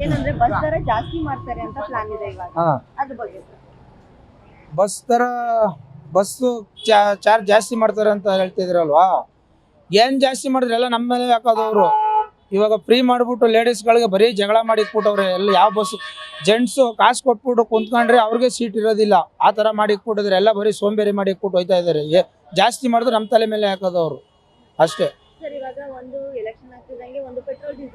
ಏನಂದ್ರೆ ಬಸ್ ದರ ಜಾಸ್ತಿ ಮಾಡ್ತಾರೆ ಅಂತ ಪ್ಲಾನ್ ಇದೆ ಇವಾಗ. ಹಾ. ಅದ್ರ ಬಗ್ಗೆ. ಸರ್. ಬಸ್ ದರ ಬಸ್ಸು ಚಾರ್ಜ್ ಜಾಸ್ತಿ ಮಾಡ್ತಾರೆ ಅಂತ ಹೇಳ್ತಿದ್ರಲ್ವಾ? ಏನ್ ಜಾಸ್ತಿ ಮಾಡಿದ್ರೆ ಎಲ್ಲ ನಮ್ಮ ಮೇಲೆ ಹಾಕೋದು ಅವರು ಇವಾಗ ಫ್ರೀ ಮಾಡ್ಬಿಟ್ಟು ಲೇಡೀಸ್ಗಳಿಗೆ ಬರೀ ಜಗಳ ಮಾಡಿ ಇಟ್ಬಿಟ್ಟವ್ರೆ ಎಲ್ಲ ಯಾವ ಬಸ್ ಜೆಂಟ್ಸು ಕಾಸು ಕೊಟ್ಬಿಟ್ಟು ಕುಂತ್ಕೊಂಡ್ರೆ ಅವ್ರಿಗೆ ಸೀಟ್ ಇರೋದಿಲ್ಲ. ಆ ಥರ ಮಾಡಿ ಇಟ್ಬಿಟ್ಟಿದ್ರೆ ಎಲ್ಲ ಬರೀ ಸೋಂಬೇರಿ ಮಾಡಿ ಇಟ್ಬಿಟ್ಟು ಹೋಯ್ತಾ ಇದ್ದಾರೆ ಏ- ಜಾಸ್ತಿ ಮಾಡಿದ್ರೆ ನಮ್ಮ ತಲೆ ಮೇಲೆ ಹಾಕೋದು ಅವರು ಅಷ್ಟೇ ಸರ್ ಇವಾಗ ಒಂದು ಎಲೆಕ್ಷನ್ ಆಗ್ತಿದಂಗೆ ಒಂದು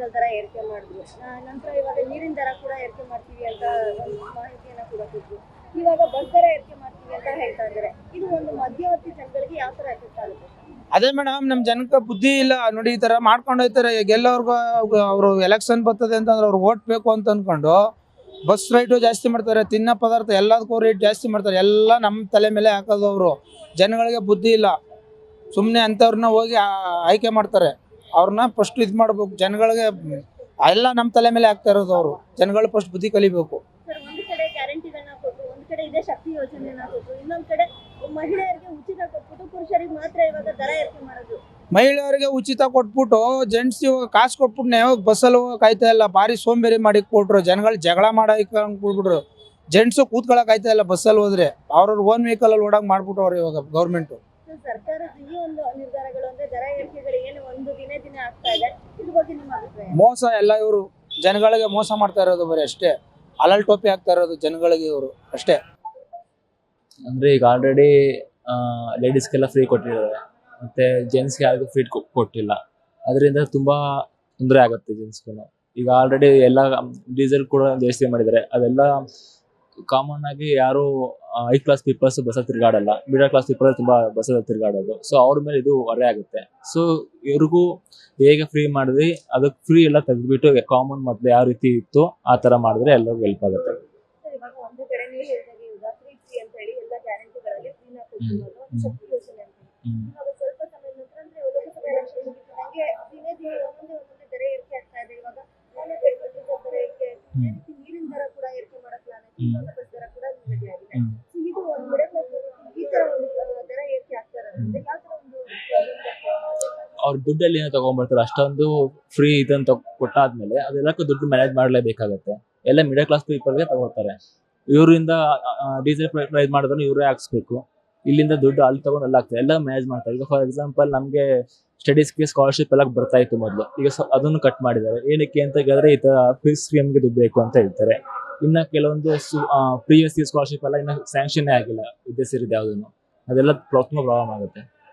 ಪೆಟ್ರೋಲ್ ತರ ಏರಿಕೆ ಮಾಡಿದ್ರು ನಂತರ ಇವಾಗ ನೀರಿನ ದರ ಕೂಡ ಏರಿಕೆ ಮಾಡ್ತೀವಿ ಅಂತ ಒಂದು ಮಾಹಿತಿಯನ್ನ ಕೂಡ ಕೊಟ್ಟರು ಇವಾಗ ಬಸ್ ದರ ಏರಿಕೆ ಮಾಡ್ತೀವಿ ಅಂತ ಹೇಳ್ತಾ ಇದ್ದಾರೆ. ಇದು ಒಂದು ಮಧ್ಯವರ್ತಿ ಜನಗಳಿಗೆ ಯಾವ ತರ ಎಫೆಕ್ಟ್ ಆಗುತ್ತೆ? ಅದೇ ಮೇಡಮ್ ನಮ್ಮ ಜನಕ್ಕೆ ಬುದ್ಧಿ ಇಲ್ಲ. ನೋಡಿ, ಈ ಥರ ಮಾಡ್ಕೊಂಡು ಹೋಯ್ತಾರೆ ಗೆಲ್ಲೋರ್ಗು ಅವರು ಎಲೆಕ್ಷನ್ ಬರ್ತದೆ ಅಂತಂದ್ರೆ ಅವ್ರು ಓಟ್ ಬೇಕು ಅಂತ ಅಂದ್ಕೊಂಡು ಬಸ್ ರೇಟು ಜಾಸ್ತಿ ಮಾಡ್ತಾರೆ, ತಿನ್ನೋ ಪದಾರ್ಥ ಎಲ್ಲದಕ್ಕೂ ರೇಟ್ ಜಾಸ್ತಿ ಮಾಡ್ತಾರೆ. ಎಲ್ಲ ನಮ್ಮ ತಲೆ ಮೇಲೆ ಹಾಕೋದು ಅವರು. ಜನಗಳಿಗೆ ಬುದ್ಧಿ ಇಲ್ಲ. ಸುಮ್ಮನೆ ಅಂಥವ್ರನ್ನ ಹೋಗಿ ಆಯ್ಕೆ ಮಾಡ್ತಾರೆ. ಅವ್ರನ್ನ ಫಸ್ಟ್ ಇದು ಮಾಡ್ಬೇಕು. ಜನಗಳಿಗೆ ಎಲ್ಲ ನಮ್ಮ ತಲೆ ಮೇಲೆ ಆಗ್ತಾ ಇರೋದು ಅವರು. ಜನಗಳು ಫಸ್ಟ್ ಬುದ್ಧಿ ಕಲಿಬೇಕು. ಒಂದು ಕಡೆ ಗ್ಯಾರಂಟಿಗಳನ್ನ ಕೊಟ್ಟರು ಒಂದು ಕಡೆ ಇದೇ ಶಕ್ತಿ ಯೋಜನೆಯನ್ನ ಕೊಟ್ಟರು ಇನ್ನೊಂದು ಕಡೆ ಮಹಿಳೆಯರಿಗೆ ಉಚಿತ ಕೊಟ್ಬಿಟ್ಟು ಪುರುಷರಿಗೆ ಮಾತ್ರ ಇವಾಗ ದರ ಏರಿಕೆ ಮಾಡೋದು. ಮಹಿಳೆಯರಿಗೆ ಉಚಿತ ಕೊಟ್ಬಿಟ್ಟು ಜೆಂಟ್ಸ್ ಇವಾಗ ಕಾಸು ಕೊಟ್ಬಿಟ್ಟು ಯಾವಾಗ ಬಸ್ಸಲ್ಲಿ ಹೋಗಕ್ಕೆ ಆಯ್ತಾ ಇಲ್ಲ ಭಾರಿ ಸೋಂಬೇರಿ ಮಾಡಿ ಕೊಟ್ರು. ಜನಗಳು ಜಗಳ ಮಾಡಕ್ ಬಿಟ್ಬಿಟ್ರು ಜೆಂಟ್ಸು ಕೂತ್ಕೊಳಕ್ ಆಯ್ತಾ ಇಲ್ಲ ಬಸ್ಸಲ್ಲಿ ಹೋದ್ರೆ. ಅವ್ರವ್ರ ಓನ್ ವೆಹಿಕಲಲ್ಲಿ ಅಲ್ಲಿ ಮಾಡ್ಬಿಟ್ಟು ಅವ್ರು ಇವಾಗ ಗೌರ್ಮೆಂಟ್ ಈ ಒಂದು ನಿರ್ಧಾರಗಳು ಅಂದ್ರೆ ದರ ಏರಿಕೆಗಳು ಏನು ಒಂದು ದಿನೇ ದಿನ ಆಗ್ತಾ ಇದೆ. ಇದ್ರ ಬಗ್ಗೆ ನಿಮ್ಮ ಅಭಿಪ್ರಾಯ? ಮೋಸ ಎಲ್ಲ ಇವರು ಜನಗಳಿಗೆ ಮೋಸ ಮಾಡ್ತಾ ಇರೋದು ಬರೀ ಅಷ್ಟೇ. ಅಲಲ್ ಟೋಪಿ ಆಗ್ತಾ ಇರೋದು ಜನಗಳಿಗೆ ಇವರು ಅಷ್ಟೇ. ಅಂದ್ರೆ ಈಗ ಆಲ್ರೆಡಿ ಲೇಡೀಸ್ಗೆಲ್ಲ ಫ್ರೀ ಕೊಟ್ಟಿದ್ದಾರೆ. ಮತ್ತೆ ಜೆಂಟ್ಸ್ಗೆ ಯಾರಿಗೂ ಫ್ರೀ ಕೊಟ್ಟಿಲ್ಲ. ಅದರಿಂದ ತುಂಬಾ ತೊಂದರೆ ಆಗುತ್ತೆ ಜೆಂಟ್ಸ್ಗೆಲ್ಲ ಈಗ ಆಲ್ರೆಡಿ ಎಲ್ಲ ಡೀಸೆಲ್ ಕೂಡ ಜಾಸ್ತಿ ಮಾಡಿದ್ದಾರೆ. ಅದೆಲ್ಲ ಕಾಮನ್ ಆಗಿ ಯಾರು ಹೈ ಕ್ಲಾಸ್ ಪೀಪಲ್ಸ್ ಬಸ್ಸಲ್ಲಿ ತಿರುಗಾಡಲ್ಲ. ಮಿಡಲ್ ಕ್ಲಾಸ್ ಪೀಪಲ್ ತುಂಬಾ ಬಸ್ಸಲ್ಲಿ ತಿರುಗಾಡೋದು. ಸೊ ಅವ್ರ ಮೇಲೆ ಇದು ಹೊರೆ ಆಗುತ್ತೆ. ಸೊ ಇವ್ರಿಗೂ ಹೇಗೆ ಫ್ರೀ ಮಾಡಿದ್ವಿ ಅದಕ್ಕೆ ಫ್ರೀ ಎಲ್ಲ ತೆಗೆದ್ಬಿಟ್ಟು ಕಾಮನ್ ಮೊದಲು ಯಾವ ರೀತಿ ಇತ್ತು ಆ ತರ ಮಾಡಿದ್ರೆ ಎಲ್ಲರಿಗೂ ಹೆಲ್ಪ್ ಆಗುತ್ತೆ. ಹ್ಮ್. ಮಾಡಕ್ ಪ್ಲಾನ್ ಆಯ್ತು ಹ್ಮ್. ಇವಾಗ ಕೂಡ ನಿಗದಿ ಆಗಿದೆ. ಸೊ ಇದು ಒಂದು ಮಿಡಲ್ ಕ್ಲಾಸ್ ಈ ತರ ಒಂದು ದರ ಏರಿಕೆ ಆಗ್ತಾ ಇರೋದ್ರಿಂದ ಯಾವ ತರ ಒಂದು problem ಆಗ್ತಾ ಇದೆ? ಅವ್ರ ದುಡ್ಡಲ್ಲಿ ಏನೋ ತಗೊಂಡ್ಬರ್ತಾರೆ ಅಷ್ಟೊಂದು ಫ್ರೀ ಇದನ್ನ ಕೊಟ್ಟಾದ್ಮೇಲೆ ಅದೆಲ್ಲಕ್ಕೂ ದುಡ್ಡು ಮ್ಯಾನೇಜ್ ಮಾಡಲೇಬೇಕಾಗತ್ತೆ ಎಲ್ಲ ಮಿಡಲ್ ಕ್ಲಾಸ್ ಪೀಪಲ್ಗೆ ತಗೋತಾರೆ ಇವರಿಂದ ಡೀಸೆಲ್ ಪ್ರೈಸ್ ಮಾಡಿದ್ರು ಇವರೇ ಹಾಕ್ಸ್ಬೇಕು. ಇಲ್ಲಿಂದ ದುಡ್ಡು ಅಲ್ಲಿ ತಗೊಂಡು ಅಲ್ಲಿ ಆಗ್ತದೆ ಎಲ್ಲ ಮ್ಯಾನೇಜ್ ಮಾಡ್ತಾರೆ. ಈಗ ಫಾರ್ ಎಕ್ಸಾಂಪಲ್ ನಮಗೆ ಸ್ಟಡೀಸ್ಗೆ ಸ್ಕಾಲರ್ಶಿಪ್ ಎಲ್ಲ ಬರ್ತಾ ಇತ್ತು ಮೊದಲು. ಈಗ ಅದನ್ನು ಕಟ್ ಮಾಡಿದ್ದಾರೆ. ಏನಕ್ಕೆ ಅಂತ ಹೇಳಿದ್ರೆ ಈ ಥರ ಫೀಸ್ ಸ್ಕೀಮ್ಗೆ ದುಡ್ಡು ಬೇಕು ಅಂತ ಹೇಳ್ತಾರೆ. ಇನ್ನ ಕೆಲವೊಂದು ಪ್ರಿವಿಯಸ್ ಸ್ಕಾಲರ್ಶಿಪ್ ಎಲ್ಲ ಇನ್ನ ಸ್ಯಾಂಕ್ಷನ್ ಆಗಿಲ್ಲ. ಉದ್ದೇಶ ಇರೋದು ಯಾವುದನ್ನು? ಅದೆಲ್ಲ ಪ್ರಾಬ್ಲಮ್ ಆಗುತ್ತೆ.